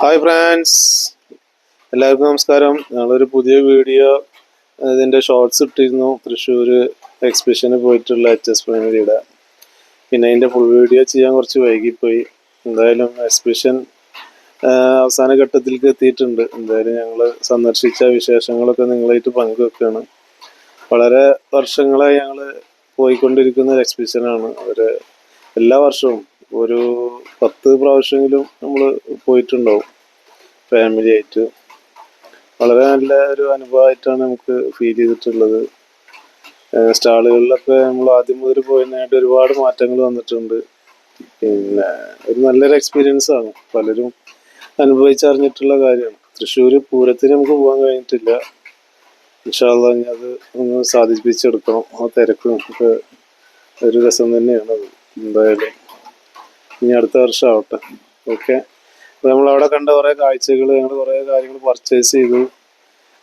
Hi France എല്ലാവർക്കും നമസ്കാരം. ഞങ്ങളൊരു പുതിയ വീഡിയോ ഇതിന്റെ ഷോർട്സ് ഇട്ടിരുന്നു. തൃശ്ശൂർ എക്സിബിഷന് പോയിട്ടുള്ള എച്ച് എസ് പ്രൈമറിയുടെ പിന്നെ അതിന്റെ ഫുൾ വീഡിയോ ചെയ്യാൻ കുറച്ച് വൈകിപ്പോയി. എന്തായാലും എക്സിബിഷൻ അവസാന ഘട്ടത്തിലേക്ക് എത്തിയിട്ടുണ്ട്. എന്തായാലും ഞങ്ങൾ സന്ദർശിച്ച വിശേഷങ്ങളൊക്കെ നിങ്ങളായിട്ട് പങ്കുവെക്കുകയാണ് വളരെ വർഷങ്ങളായി ഞങ്ങൾ പോയിക്കൊണ്ടിരിക്കുന്ന ഒരു എക്സിബിഷനാണ് ഒരു എല്ലാ വർഷവും ഒരു പത്ത് പ്രാവശ്യമെങ്കിലും നമ്മൾ പോയിട്ടുണ്ടാവും. ഫാമിലി ആയിട്ട്. വളരെ നല്ല ഒരു അനുഭവമായിട്ടാണ് നമുക്ക് ഫീൽ ചെയ്തിട്ടുള്ളത്. സ്റ്റാളുകളിലൊക്കെ നമ്മൾ ആദ്യം മുതൽ പോയതിനായിട്ട് ഒരുപാട് മാറ്റങ്ങൾ വന്നിട്ടുണ്ട്. പിന്നെ ഒരു നല്ലൊരു എക്സ്പീരിയൻസ് ആണ്. പലരും അനുഭവിച്ചറിഞ്ഞിട്ടുള്ള കാര്യമാണ്. തൃശ്ശൂർ പൂരത്തിന് നമുക്ക് പോകാൻ കഴിഞ്ഞിട്ടില്ല. ഇൻഷാല്ല അത് ഒന്ന് സാധിപ്പിച്ചെടുക്കണം. ആ തിരക്കും ഒക്കെ ഒരു രസം തന്നെയാണ് അത്. എന്തായാലും ഇനി അടുത്ത വർഷം ആവട്ടെ ഓക്കെ അപ്പോൾ നമ്മൾ അവിടെ കണ്ട കുറേ കാഴ്ചകൾ ഞങ്ങൾ കുറേ കാര്യങ്ങൾ പർച്ചേസ് ചെയ്തു.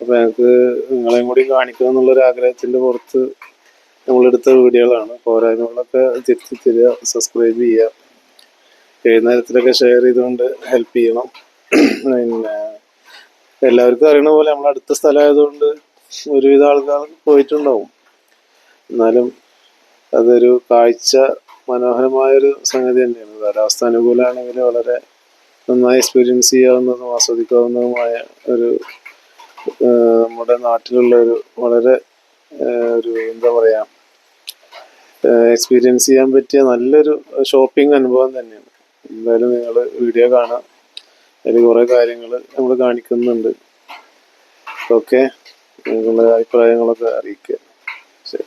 അപ്പോൾ ഞങ്ങൾക്ക് നിങ്ങളെയും കൂടി കാണിക്കുക എന്നുള്ളൊരു ആഗ്രഹത്തിന്റെ പുറത്ത് നമ്മളെടുത്ത വീഡിയോകളാണ്. പോരായ്മകളൊക്കെ തിരുത്തി തരിക സബ്സ്ക്രൈബ് ചെയ്യുക. എഴുന്നേരത്തിലൊക്കെ ഷെയർ ചെയ്തുകൊണ്ട് ഹെൽപ്പ് ചെയ്യണം. പിന്നെ എല്ലാവർക്കും അറിയണ പോലെ നമ്മൾ അടുത്ത സ്ഥലമായതുകൊണ്ട് ഒരുവിധ ആൾക്കാർ പോയിട്ടുണ്ടാവും. എന്നാലും അതൊരു കാഴ്ച മനോഹരമായൊരു സംഗതി തന്നെയാണ്. കാലാവസ്ഥ അനുകൂലമാണെങ്കിൽ വളരെ നന്നായി എക്സ്പീരിയൻസ് ചെയ്യാവുന്നതും ആസ്വദിക്കാവുന്നതുമായ ഒരു നമ്മുടെ നാട്ടിലുള്ള ഒരു വളരെ ഒരു എന്താ പറയാ എക്സ്പീരിയൻസ് ചെയ്യാൻ പറ്റിയ നല്ലൊരു ഷോപ്പിംഗ് അനുഭവം തന്നെയാണ്. എന്തായാലും നിങ്ങൾ വീഡിയോ കാണാം അതിൽ കുറേ കാര്യങ്ങൾ നമ്മൾ കാണിക്കുന്നുണ്ട്. ഓക്കെ നിങ്ങളുടെ അഭിപ്രായങ്ങളൊക്കെ അറിയിക്കുക. ശരി.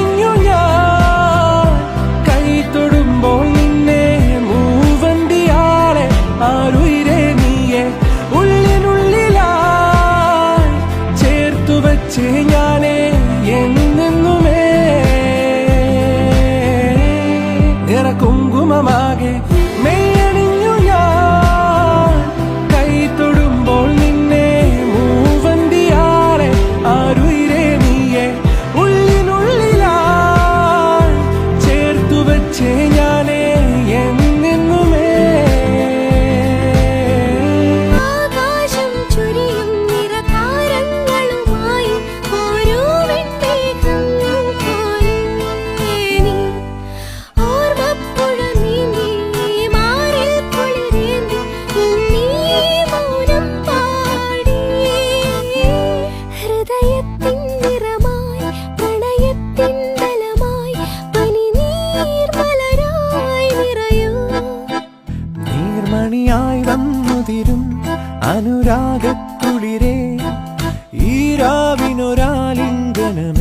രാഗക്കുളിരേ ഈ രാവിനൊരാലിംഗനമേകൂ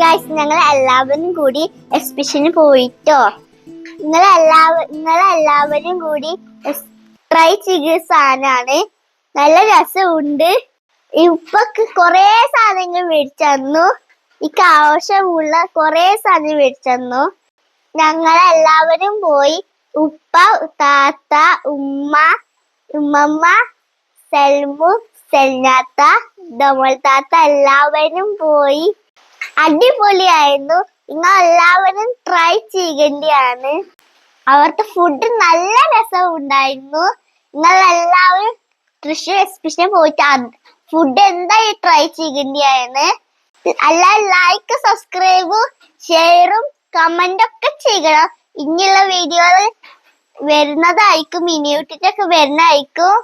ഗൈസ് ഞങ്ങൾ എല്ലാവരും കൂടി എക്സിബിഷന് പോയിട്ടോ? നിങ്ങൾ എല്ലാവരും നിങ്ങൾ എല്ലാവരും കൂടി ട്രൈ ചെയ്ത സാധനമാണ് നല്ല രസമുണ്ട്. ഇപ്പൊ കൊറേ സാധനങ്ങൾ മേടിച്ചു ഇക്ക് ആവശ്യമുള്ള കൊറേ സാധനം മേടിച്ചു എല്ലാവരും പോയി. ഉപ്പ താത്ത ഉമ്മ ഉമ്മമ്മ സെൽമു സെൽനാത്ത ദമൽ താത്ത എല്ലാവരും പോയി. അടിപൊളിയായിരുന്നു. നിങ്ങൾ എല്ലാവരും ട്രൈ ചെയ്യേണ്ടിയാണ്. അവർക്ക് ഫുഡ് നല്ല രസം ഉണ്ടായിരുന്നു നിങ്ങൾ എല്ലാവരും തൃശ്ശൂർ എക്സിബിഷന് പോയിട്ട് ഫുഡ് എന്തായി ട്രൈ ചെയ്യേണ്ടിയാണ്. അല്ല ലൈക്ക് സബ്സ്ക്രൈബും ഷെയറും കമന്റ് ഒക്കെ ചെയ്യണം. ഇനിയുള്ള വീഡിയോകൾ വരുന്നതായിരിക്കും. ഇനിയൂട്ടിട്ടൊക്കെ വരുന്നതായിരിക്കും.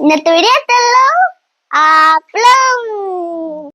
ഇന്നത്തെ വീഡിയോ എത്തല്ലോ ആപ്ലം